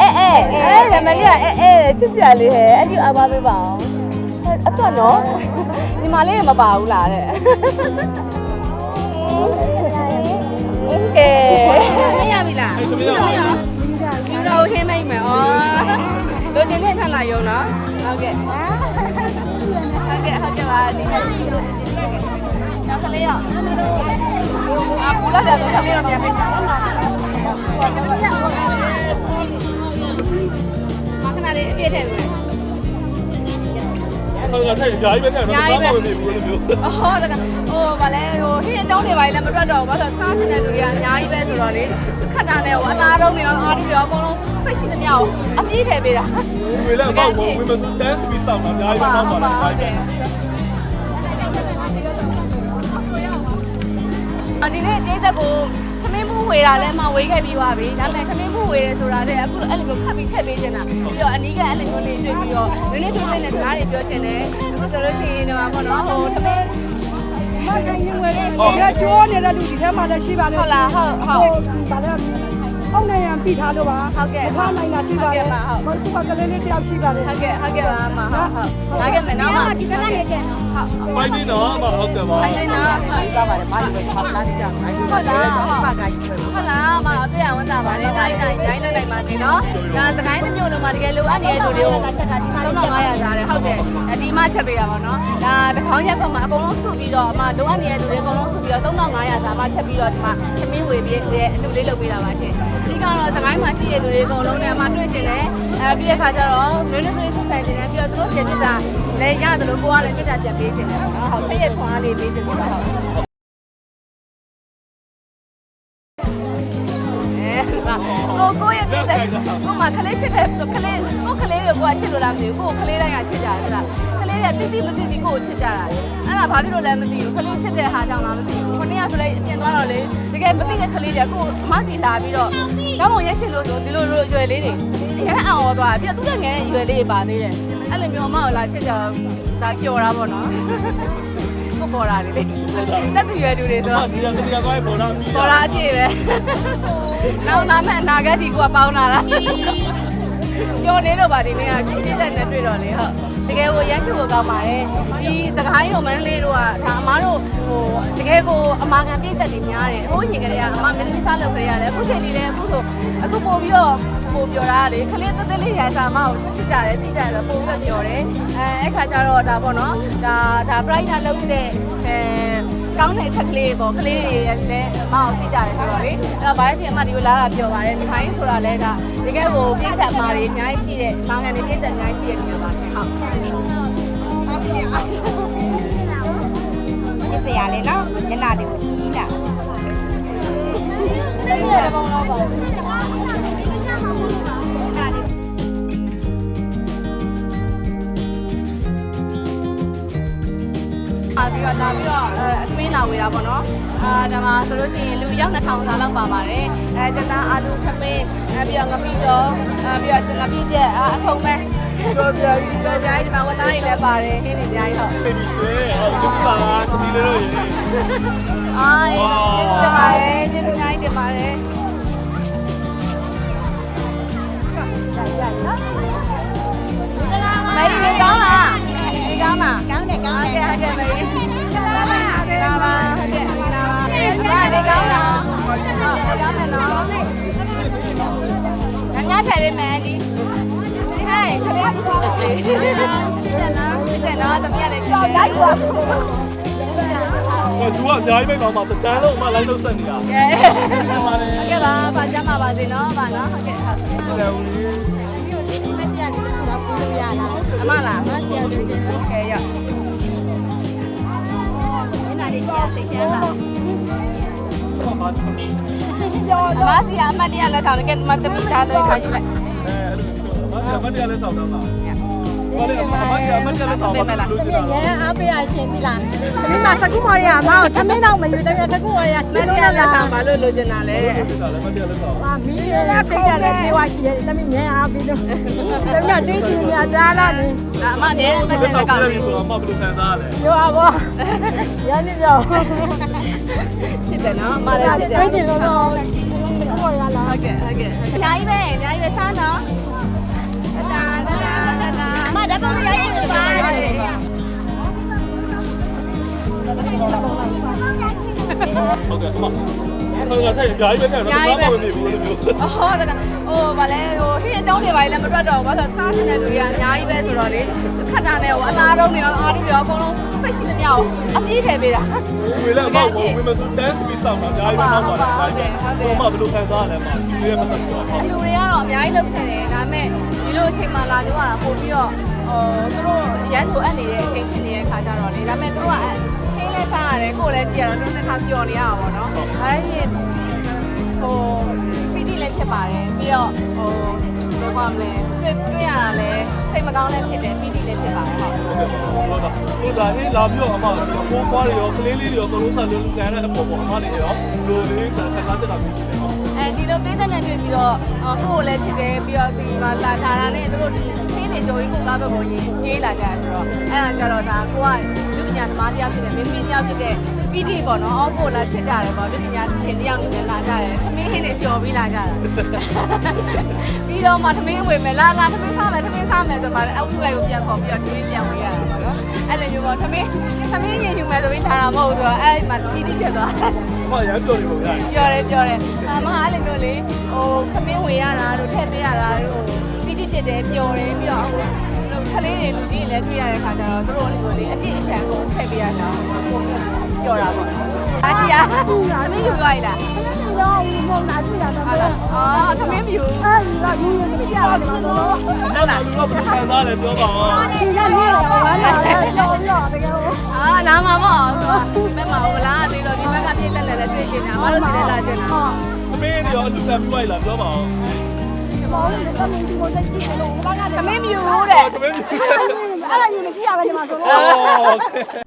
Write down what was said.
အဲအဲအဲနာမည်လေးကအဲအဲချစ်စရာလေးဟဲ့အဲ့ဒီအပါပေးပါအောင်အတော့နော်ဒီမလေးမပါဘူးလားတဲ့โอเค မရပြီလား အဲ့သမီးက ဒီတော့ဟင်းမိတ်မယ်ဩလိုချင်တဲ့ထက်လာယုံနော် ဟုတ်ကဲ့ ဟုတ်ကဲ့ဟုတ်ကဲ့ပါဒီနောက်ကလေးရောအပူလာတဲ့ကလေးရောပြန်ပေးပါနော်မခဏလေးအပြည့်ထည့်မ ယ်ဟုတ်ကဲ့ထိုင်အများကြီးပဲထိုင်တော့ဘာမှမဖြစ်ဘူးလို့မျိုးအော်ဒါကဟိုဗာလဲဟိုဟင်းတုံးတွေပါလည်းမတွက်တော့ဘူးဘာလို့စားနေတဲ့လူတွေကအများကြီးပဲဆိုတော့လေခက်တာနဲ့ဟိုအသားတုံးတွေရောအားတွေရောအကုန်လုံးစိတ်ရှိသမျှကိုအပြည့်ထည့်ပေးတာဝေလည်းပေါ့ဝေမစတန်စပီဆောင်တာအများကြီးပဲတောင်းပါလားဒီနေ့တေးသက်ကိုသမင်းမှု ဝေတာလဲမဝေခဲ့ပြီးသွားပြီဒါပေမဲ့သမင်းမှုဝေတယ်ဆိုတာတဲ့အခုအဲ့လိုမျိုးခတ်ပြီးထည့်ပေးနေတာပြီးတော့အနီးကအဲ့လိုမျိုးလေးတွေ့ပြီးတော့နည်းနည်းတွေ့နေတဲ့စကားတွေပြောချင်တယ်အခုဆိုလို့ရှိရင်တော့ပေါ့နော်ဟိုသမင်းမကိုင်းရင်ဝယ်တဲ့ဒီကကြောနေတဲ့လူဒီထဲမှာလည်းရှိပါလေဟုတ်လားဟုတ်ဟုတ်ဗာလဲ အောက်နေရန်ပြီးထားလို့ပါဟုတ်ကဲ့ထားနိုင်တာရှိပါလေဟုတ်ကဲ့ပါဟုတ်ဘာသူကကလေးလေးတယောက်ရှိပါလေဟုတ်ကဲ့ဟုတ်ကဲ့ပါမဟုတ်ဟုတ်ဒါကမဲ့နော်မဒီကနေ့နေတယ်ဟုတ်ဖိုင်နေတော့မဟုတ်ကဲ့ပါအဲ့ဒီနော်ဟုတ်ပါတယ်မာလီပဲ၆လားကြာဟုတ်လားဟုတ်ပါကကြီးဟုတ်လားမအပြည့်အဝန်းတာ ပါတယ်တိုင်းတိုင်းတိုင်းလုံးနိုင်ပါစေနော်ဒါစကိုင်းတစ်မျိုးလုံးမှာတကယ်လိုအပ်နေတဲ့သူတွေကို3500ကြားတယ်ဟုတ်တယ်ဒီမှချက်ပေးတာပါနော်ဒါတစ်ခေါင်းရက်ကောင်မှာအကုန်လုံးစုပြီးတော့အမလိုအပ်နေတဲ့သူတွေအကုန်လုံးစုပြီးတော့3500ကြားမှချက်ပြီးတော့ဒီမှာသမင်းဝေပြီးတဲ့အလူလေးလုပ်ပေးတာပါရှင်ဒီကတော့စကိုင်းမှာရှိတဲ့သူတွေအကုန်လုံးနဲ့အမတွေ့ကျင်တယ်အဲပြီးတဲ့အခါကျတော့နွေးနွေးနွေးဆက်ဆံကျင်တယ်ပြီးတော့သူတို့ပြန်ပြတာလဲရတယ်လို့ကိုကလည်းပြတာပြန်ပေးကျင်တယ်ဟုတ်စိတ်ရခွန်အားလေးပေးကျင်တယ်ဟုတ် ကိုကိုရဲ့ပြတဲ့ကိုမခလေးချစ်တယ်ခလေးကိုခလေးတွေကိုကချစ်လို့လားမသိဘူးကိုခလေးတိုင်းကချစ်ကြတယ်ဆိုတာခလေးကတိတိမတိတိကိုချစ်ကြတာအဲ့ဒါဘာဖြစ်လို့လဲမသိဘူးခလေးချစ်တဲ့ဟာကြောင့်လားမသိဘူးခနေ့ကဆိုလဲအပြင်သွားတော့လေတကယ်မသိတဲ့ခလေးတွေကိုအမစီလာပြီးတော့တော့မရဲချစ်လို့ဆိုဒီလိုလိုရွယ်လေးတွေရဲအောင်ရောသွားပြီးတော့သူကငယ်ရွယ်လေးပါသေးတယ်အဲ့လိုမျိုးအမကိုလာချစ်ကြဒါကြော်တာပေါ့နော် ကိုပေါ်တာလေတက်သူရွယ်သူတွေဆိုတော့ဒီကဒီကသွားပေါ်တော့ပြီးပေါ်လာအပြည့်ပဲနောက်လာမဲ့အနာဂတ်ဒီကပေါင်းလာတာပြောနေတော့ပါဒီနေ့ကပြည့်ပြည့်တဲ့နဲ့တွေ့တော့လေဟုတ်တကယ်ကိုရမ်းချစ်ဖို့ကောင်းပါတယ်ဒီစကိုင်းရုံမန်းလေးတို့ကဒါအမားတို့ဟိုတကယ်ကိုအမာခံပြည့်သက်နေများတယ်ဟိုရင်ကလေးကအမမင်းမစားလုပ်ခရရတယ်အခုချိန်ဒီလည်းအခုဆိုအခုပို့ပြီးတော့ ပို့ပြောတာလေခလေးတက်တက်လေးရစာမကိုချစ်ကြတယ်သိကြတယ်ပို့ပြီးတော့ပြောတယ်အဲအဲ့ခါကျတော့ဒါပေါ့နော်ဒါဒါ bright နာလုပ်တဲ့အဲကောင်းတဲ့အချက်ကလေးပေါ့ကလေးတွေလည်းအမအောင်သိကြတယ်ဆိုတော့လေအဲ့တော့ဘာဖြစ်အမဒီကိုလာတာပြောပါတယ်ဒီခိုင်းဆိုတာလည်းဒါတကယ်ကိုပြည့်သက်မှာတွေအများကြီးရှိတဲ့မောင်ငံတွေပြည့်သက်အများကြီးရှိတဲ့နေရာပါဟုတ်ဖြစ်စရာလေနော်ညနာတွေကိုကြီးတာအာပြီးတော့ လာပြီးတော့အဲအသွင်းလာဝေးတာပေါ့နော်အာဒါမှဆိုလို့ရှိရင်လူရောက်2000စာလောက်ပါပါတယ်အဲကျန်တာအာလူထမင်းအဲပြီးတော့ငပိတော့အဲပြီးတော့ငပိချက်အာအထုံးပဲတော့ကြာကြီးတော့ဂျိုင်းဒီမှာဝတ်သားတွေလည်းပါတယ်ဟင်းတွေအများကြီးဟုတ်ဒီဆွေးဟုတ်စစ်ပါသမီးလေးတို့ရေအာကျေးဇူးတင်ပါတယ်ကျေးဇူးအများကြီးတင်ပါတယ်မေး ကောင်းတယ်ဟုတ်ကဲ့ဟုတ်ကဲ့မေလာပါလာပါဟုတ်ကဲ့လာပါဒါလေးကောင်းတာဟုတ်ကဲ့ကောင်းတယ်နော်ငါထိုင်ပေးမယ်ဒီဟဲ့ခလေးတက်နော်တက်နော်သမီးလည်းခလေးလိုက်ပါအဲ့သူကအများကြီးပဲတော့မှတန်းလုံးမှလိုက်လို့ဆက်နေတာ။ကဲ။ဟုတ်ကဲ့ပါ။ပါကြမှာပါစေနော်။ပါနော်။ဟုတ်ကဲ့ဟုတ်ကဲ့။ဟုတ်ကဲ့ဦးလေး။ဒီလိုလေးမပြရဘူး။တော့ပြရလား။အမလား။မပြရဘူး။ကဲရ။ တ်ချမ်းသာဘာမှမဖြစ်ဘူးအမစီအမတရားလက်ဆောင်ကဲမတမီသားလေးခါယူလိုက်အဲအဲ့လိုမျိုးဘာမှမတရားလဲဆောက်တော့ မှာဘာလဲအမအမကအမကလည်းဆောင်းပါလို့ပြောတာရဲအားပေးရရှင်ပြီလားသမီးမစကူမော်ရီယာမအောင်သမင်းတော့မယူတယ်စကူမော်ရီယာမချင်းတ်လို့တရားလက်လားဆောင်ဘာလို့လိုချင်တာလဲပြောတာလည်းမတရားလည်းဆောင်းဟာမီးရဲထိတ်တယ်ပြေဝရှိတယ်သမီးရဲအားပေးလို့သမီးတေးချင်များကြားလာနေဒါအမအမြဲမတ်ဘတယ်ယ်ဆောလက်င်းကောက်ပြနေလဲဆိုတော့အမဘယ်လိုခံစားရလဲပြောပါရန်နေပြောဖြစ်တယ်နော်အမလည်းဖြစ်တယ်တေးချင်လို့တော့စကူမော်ရီယာလားဟုတ်ကဲ့ဟုတ်ကဲ့အများကြီးပဲအများကြီးပဲစားနော်တာတာတာတာ အမဓာတ်ပုံရိုက်ရှင်ပါဟုတ်ကဲ့အမဟုတ်ကဲ့ထိုင်အများကြီးပဲထိုင်တော့ဘာမှမဖြစ်ဘူးလို့ပြောအော်ဒါကဟိုဗာလဲဟိုဟင်းအတုံးတွေပါလည်းမတွက်တော့ဘူးဘာလို့စားချင်တဲ့လူတွေကအများကြီးပဲဆိုတော့လေခက်တာနဲ့ဟိုအလားတုံးတွေရောအားတွေရောအကုန်လုံးစိတ်ရှိသမျှကိုအပြည့်ထည့်ပေးတာဝေလည်းအမဝင်ဝင်မဆိုတန်းစပီဆောင်းတာအများကြီးပဲဆောင်းပါတယ်ဆိုမှဘယ်လိုခံစားရလဲအမဒီရဲ့မသက်ပြောအလူတွေကတော့အများကြီးလုပ်ခဲ့တယ်ဒါပေမဲ့ဒီလိုအချိန်မှလာကြတာပို့ပြီးတော့ ဟိုသူတို့ရန်လိုအပ်နေတဲ့အချိန်ဖြစ်နေတဲ့ခါကြတော့လေဒါပေမဲ့သူတို့ကခင်းလဲစားရတယ်ကိုယ်လည်းကြည့်ရတော့သူတစ်ခါပျော်နေရတာပေါ့နော်အဲဒါဟိုပီတိလည်းဖြစ်ပါတယ်ပြီးတော့ဟိုဘယ်မှာမလဲတွေ့တွေ့ရတာလည်းစိတ်မကောင်းလည်းဖြစ်တယ်ပီတိလည်းဖြစ်ပါတယ်ဟုတ်ဟုတ်တာဟုတ်တာဟင်းလာပြီးတော့အမကိုပွားတွေရောကလေးလေးတွေရောကလုံးစားလုံးခံရတဲ့အပေါ်ပေါ်အမတွေရောလိုလေးခံစားချက်တာမျိုးရှိတယ်နော်အဲ ဒီလိုပေးတဲ့နဲ့တွေ့ပြီးတော့ကိုယ့်ကိုလည်းချစ်တယ်ပြီးတော့ဒီမှာလာလာတာနဲ့သူတို့ဒီခင်းနေကြိုပြီးကိုကားဘက်ကိုရေးရေးလာကြတယ်ဆိုတော့အဲဒါကြတော့ဒါကိုကလူပညာသမားတယောက်ဖြစ်တယ်မင်းသမီးတယောက်ဖြစ်တဲ့ပြီးတိပေါ့နော်အော်ကိုလာချစ်ကြတယ်ပေါ့လူပညာရှင်တယောက်နေနဲ့လာကြတယ်သမင်းဟင်းနေကြော်ပြီးလာကြတာပြီးတော့မှသမင်းဝင်မယ်လာလာသမင်းစားမယ်သမင်းစားမယ်ဆိုမှအုပ်စုလိုက်ကိုပြန်ခေါ်ပြီးတော့သမင်းပြန်ဝင်ရတာပေါ့နော် အဲ့လိုမျိုးပေါ့သမင်းသမင်းရင်ယူမယ်ဆိုပြီးလာတာမဟုတ်ဘူးဆိုတော့အဲ့မှာပြီးတိဖြစ်သွားတယ်အမရမ်းပြောနေပုံရတယ်ပြောတယ်ပြောတယ်အမအဲ့လိုမျိုးလေဟိုခမင်းဝင်ရတာတို့ထည့်ပေးရတာတို့တိတိကျတယ်ပြောတယ်ပြီးတော့ဟိုကလေးတွေလူကြီးတွေလည်းတွေ့ရတဲ့ခါကျတော့သူတို့ကိုလေအပြည့်အချမ်းကိုထည့်ပေးရတာကိုပြောတာပေါ့အားကြီးအားသမင်းယူသွားရလား တော့ဘုံနာကြည့်ရတော့ဟုတ်လားအော်သမင်းမယူအဲဒီတော့ယူရင်ကြည့်ရတော့လို့ဟုတ်လားလူကဘယ်လိုခံစားရလဲပြောပါဦးဒီကနေ့တော့ဘာလဲရောရောတကယ်လို့အာနားမှာပေါ့ဒီဘက်မှာဟိုလားသေးတော့ဒီဘက်ကပြည့်တက်တယ်လည်းတွေ့ချင်တာမတို့စီလည်းလာချင်တာသမီးတွေရောအလူခံပြီးသွားလားပြောပါဦးမောင်လည်းသမီးဒီကိုတက်ကြည့်လို့ဘာကသမင်းမယူတဲ့သမီးအဲ့ဒါယူနေကြည့်ရမယ်ဒီမှာဆိုလို့အော်